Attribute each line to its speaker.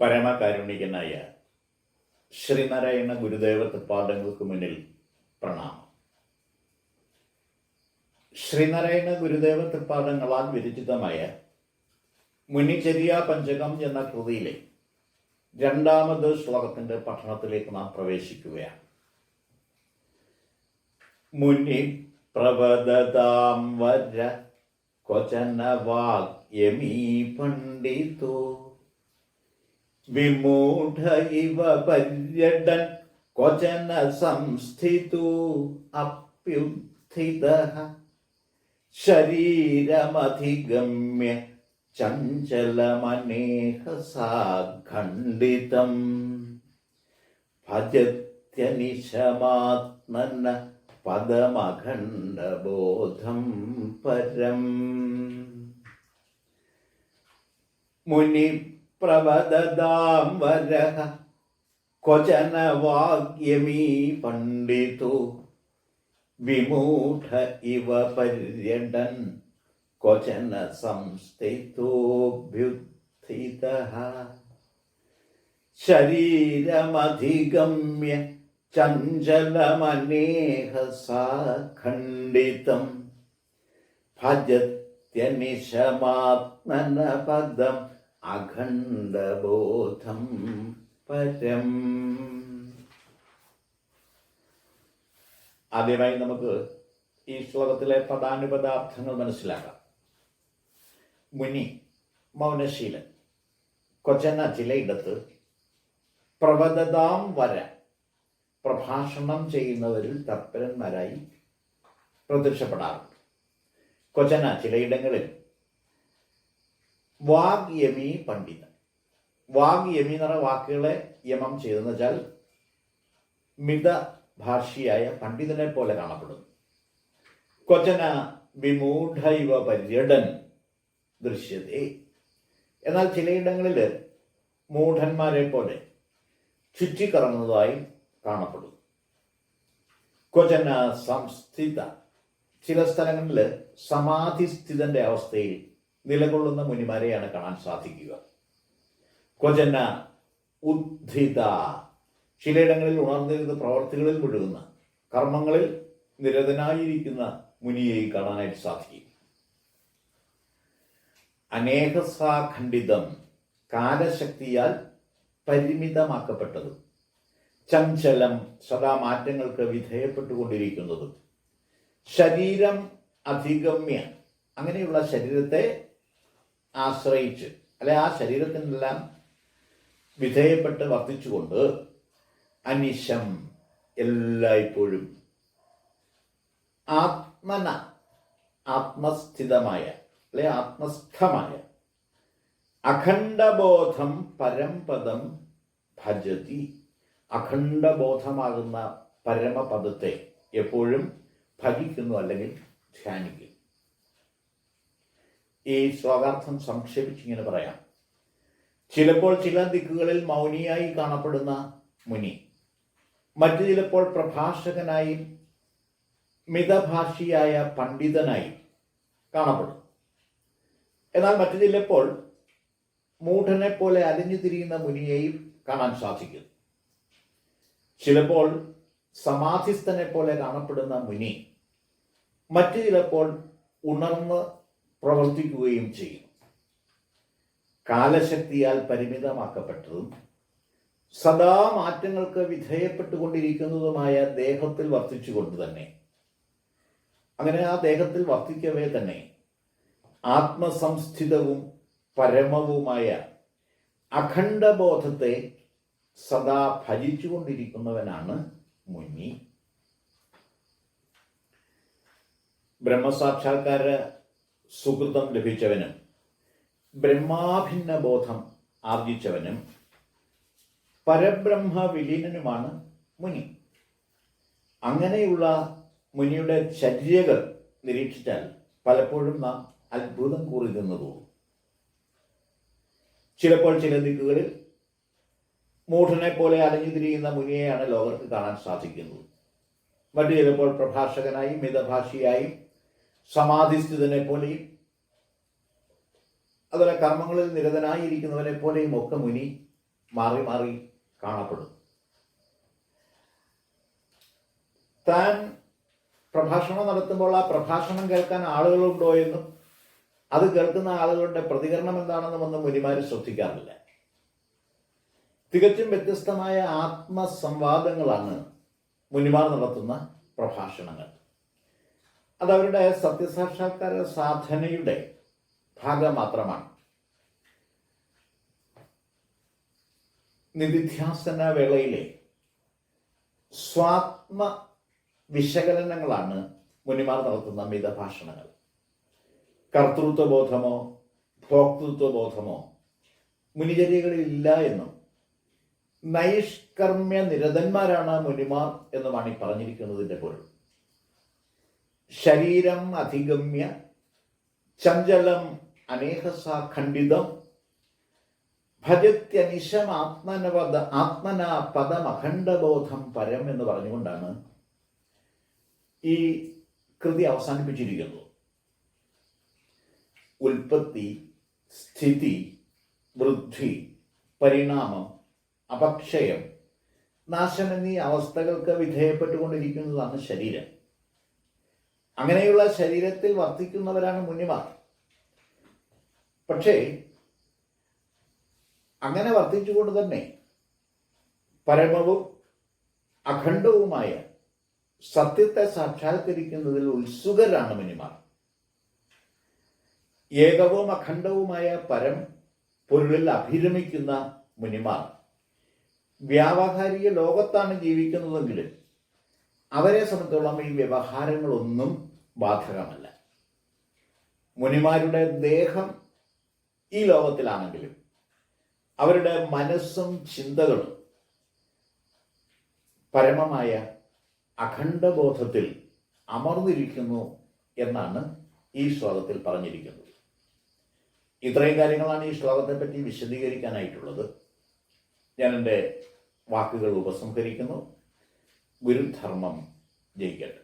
Speaker 1: പരമകാരുണികനായ ശ്രീനാരായണ ഗുരുദേവ പാദങ്ങൾക്ക് മുന്നിൽ പ്രണാമം. ശ്രീനാരായണ ഗുരുദേവ പാദങ്ങളാൽ വിരചിതമായ മുനിചര്യ പഞ്ചകം എന്ന കൃതിയിലെ രണ്ടാമത് ശ്ലോകത്തിന്റെ പഠനത്തിലേക്ക് നാം പ്രവേശിക്കുകയാണ്. മുനി പ്രവദതാം വര കൊചന വാക്യമീ പണ്ഡിതോ വിമൂഢ ഇവ പര്യടൻ ക്വചന സംസ്ഥിതു അപ്യുത്ഥിത ശരീരമധിഗമ്യ ചഞ്ചലമനേഹസാ ഖണ്ഡിതം ഭജത്യനിശമാത്മന പദമഖണ്ഡബോധം പരം. മുനി പ്രവദതാം വരഹ ക്വചന വാഗ്യമീ പണ്ഡിതു. വിമൂഢ ഇവ പര്യടൻ. ക്വചന സംസ്ഥിതോഭ്യുത്ഥിത. ശരീരമധിഗമ്യ ചഞ്ചലമനേഹസാ ഖണ്ഡിതം. ഭജത്യനിശമാത്മനപദം അഖണ്ഡബോധം പരം. ആദ്യമായി നമുക്ക് ഈ ശ്ലോകത്തിലെ പദാനുപദാർത്ഥങ്ങൾ മനസ്സിലാക്കാം. മുനി മൗനശീലൻ കൊച്ചന ചിലയിടത്ത് പ്രവദതാം വര പ്രഭാഷണം ചെയ്യുന്നവരിൽ തത്പരന്മാരായി പ്രത്യക്ഷപ്പെടാറുണ്ട്. കൊച്ചന ചിലയിടങ്ങളിൽ വാഗ് യമി പണ്ഡിതൻ. വാഗ് യമി എന്ന് പറഞ്ഞ വാക്കുകളെ യമം ചെയ്തെന്ന് വെച്ചാൽ മിത ഭാഷിയായ പണ്ഡിതനെ പോലെ കാണപ്പെടുന്നു. കൊച്ചന വിമൂഢൈവ പര്യടൻ ദൃശ്യതേ. എന്നാൽ ചിലയിടങ്ങളിൽ മൂഢന്മാരെ പോലെ ചുറ്റിക്കറങ്ങുന്നതായി കാണപ്പെടുന്നു. കൊച്ചന സംസ്ഥിത. ചില സ്ഥലങ്ങളിൽ സമാധിസ്ഥിതന്റെ അവസ്ഥയിൽ നിലകൊള്ളുന്ന മുനിമാരെയാണ് കാണാൻ സാധിക്കുക. കൊചന ഉദ്ധിത. ചിലയിടങ്ങളിൽ ഉണർന്നിരുന്ന പ്രവർത്തികളിൽ മുഴുകുന്ന കർമ്മങ്ങളിൽ നിരതനായിരിക്കുന്ന മുനിയെ കാണാനായിട്ട് സാധിക്കും. അനേകസാഖണ്ഡിതം കാലശക്തിയാൽ പരിമിതമാക്കപ്പെട്ടതും ചഞ്ചലം സദാ മാറ്റങ്ങൾക്ക് വിധേയപ്പെട്ടുകൊണ്ടിരിക്കുന്നതും ശരീരം അധിഗമ്യ അങ്ങനെയുള്ള ശരീരത്തെ ആശ്രയിച്ച് അല്ലെ ആ ശരീരത്തിനെല്ലാം വിധേയപ്പെട്ട് വർദ്ധിച്ചുകൊണ്ട് അനിശം എല്ലായ്പ്പോഴും ആത്മന ആത്മസ്ഥിതമായ അല്ലെ ആത്മസ്ഥമായ അഖണ്ഡബോധം പരംപദം ഭജതി. അഖണ്ഡബോധമാകുന്ന പരമപദത്തെ എപ്പോഴും ഭജിക്കുന്നു അല്ലെങ്കിൽ ധ്യാനിക്കുന്നു. ഈ ശ്ലോകാർത്ഥം സംക്ഷേപിച്ചിങ്ങനെ പറയാം. ചിലപ്പോൾ ചില ദിക്കുകളിൽ മൗനിയായി കാണപ്പെടുന്ന മുനി മറ്റു ചിലപ്പോൾ പ്രഭാഷകനായി മിതഭാഷിയായ പണ്ഡിതനായി കാണപ്പെടും. എന്നാൽ മറ്റു ചിലപ്പോൾ മൂഢനെ പോലെ അലിഞ്ഞു തിരിയുന്ന മുനിയെയും കാണാൻ സാധിക്കും. ചിലപ്പോൾ സമാധിസ്ഥനെ പോലെ കാണപ്പെടുന്ന മുനി മറ്റു ചിലപ്പോൾ ഉണർന്ന് പ്രവർത്തിക്കുകയും ചെയ്യും. കാലശക്തിയാൽ പരിമിതമാക്കപ്പെട്ടതും സദാ മാറ്റങ്ങൾക്ക് വിധേയപ്പെട്ടുകൊണ്ടിരിക്കുന്നതുമായ ദേഹത്തിൽ വർത്തിച്ചുകൊണ്ട് തന്നെ അങ്ങനെ ആ ദേഹത്തിൽ വർത്തിക്കവേ തന്നെ ആത്മസംസ്ഥിതവും പരമവുമായ അഖണ്ഡബോധത്തെ സദാ ഭജിച്ചുകൊണ്ടിരിക്കുന്നവനാണ് മുനി. ബ്രഹ്മസാക്ഷാത്കാര സുഹൃതം ലഭിച്ചവനും ബ്രഹ്മാഭിന്ന ബോധം ആർജിച്ചവനും പരബ്രഹ്മ വിലീനനുമാണ് മുനി. അങ്ങനെയുള്ള മുനിയുടെ ചര്യകൾ നിരീക്ഷിച്ചാൽ പലപ്പോഴും നാം അത്ഭുതം കൂറിതെന്ന് തോന്നും ചിലപ്പോൾ ചില ദിക്കുകളിൽ മൂഢനെ പോലെ അലഞ്ഞു തിരിയുന്ന മുനിയെയാണ് ലോകർക്ക് കാണാൻ സാധിക്കുന്നത്. മറ്റു ചിലപ്പോൾ പ്രഭാഷകനായും മിതഭാഷിയായും സമാധിസ്ഥിതനെ പോലെയും അതുപോലെ കർമ്മങ്ങളിൽ നിരതനായിരിക്കുന്നവനെ പോലെയും ഒക്കെ മുനി മാറി മാറി കാണപ്പെടുന്നു. താൻ പ്രഭാഷണം നടത്തുമ്പോൾ ആ പ്രഭാഷണം കേൾക്കാൻ ആളുകളുണ്ടോ എന്നും അത് കേൾക്കുന്ന ആളുകളുടെ പ്രതികരണം എന്താണെന്നും ഒന്നും മുനിമാർ ശ്രദ്ധിക്കാറില്ല. തികച്ചും വ്യത്യസ്തമായ ആത്മസംവാദങ്ങളാണ് മുനിമാർ നടത്തുന്ന പ്രഭാഷണങ്ങൾ. അതവരുടെ സത്യസാക്ഷാത്കാര സാധനയുടെ ഭാഗം മാത്രമാണ് നിധിധ്യാസന വേളയിലെ സ്വാത്മ വിശകലനങ്ങളാണ് മുനിമാർ നടത്തുന്ന മിതഭാഷണങ്ങൾ. കർത്തൃത്വബോധമോ ഭോക്തൃത്വബോധമോ മുനിചര്യകളിലില്ല എന്നും നൈഷ്കർമ്മ്യ നിരതന്മാരാണ് മുനിമാർ എന്നുമാണ് ഈ പറഞ്ഞിരിക്കുന്നതിന്റെ പൊരുൾ. ശരീരം അധിഗമ്യ ചഞ്ചലം അനേഹസാഖണ്ഡിതം ഭജത്യനിശം ആത്മനപദ ആത്മന പദമഖണ്ഡബോധം പരം എന്ന് പറഞ്ഞുകൊണ്ടാണ് ഈ കൃതി അവസാനിപ്പിച്ചിരിക്കുന്നത്. ഉൽപ്പത്തി സ്ഥിതി വൃദ്ധി പരിണാമം അപക്ഷയം നാശം എന്നീ അവസ്ഥകൾക്ക് വിധേയപ്പെട്ടുകൊണ്ടിരിക്കുന്നതാണ് ശരീരം. അങ്ങനെയുള്ള ശരീരത്തിൽ വർത്തിക്കുന്നവരാണ് മുനിമാർ. പക്ഷേ അങ്ങനെ വർത്തിച്ചുകൊണ്ട് തന്നെ പരമവും അഖണ്ഡവുമായ സത്യത്തെ സാക്ഷാത്കരിക്കുന്നതിൽ ഉത്സുകരാണ് മുനിമാർ. ഏകവും അഖണ്ഡവുമായ പരം പൊരുളിൽ അഭിരമിക്കുന്ന മുനിമാർ. വ്യാവഹാരിക ലോകത്താണ് ജീവിക്കുന്നതെങ്കിലും അവരെ സംബന്ധിച്ചോളം ഈ വ്യവഹാരങ്ങളൊന്നും ബാധകമല്ല. മുനിമാരുടെ ദേഹം ഈ ലോകത്തിലാണെങ്കിലും അവരുടെ മനസ്സും ചിന്തകളും പരമമായ അഖണ്ഡബോധത്തിൽ അമർന്നിരിക്കുന്നു എന്നാണ് ഈ ശ്ലോകത്തിൽ പറഞ്ഞിരിക്കുന്നത്. ഇത്രയും കാര്യങ്ങളാണ് ഈ ശ്ലോകത്തെ പറ്റി വിശദീകരിക്കാനായിട്ടുള്ളത്. ഞാൻ എന്റെ വാക്കുകൾ ഉപസംഹരിക്കുന്നു. ഗുരുധർമ്മം ജയിക്കട്ടെ.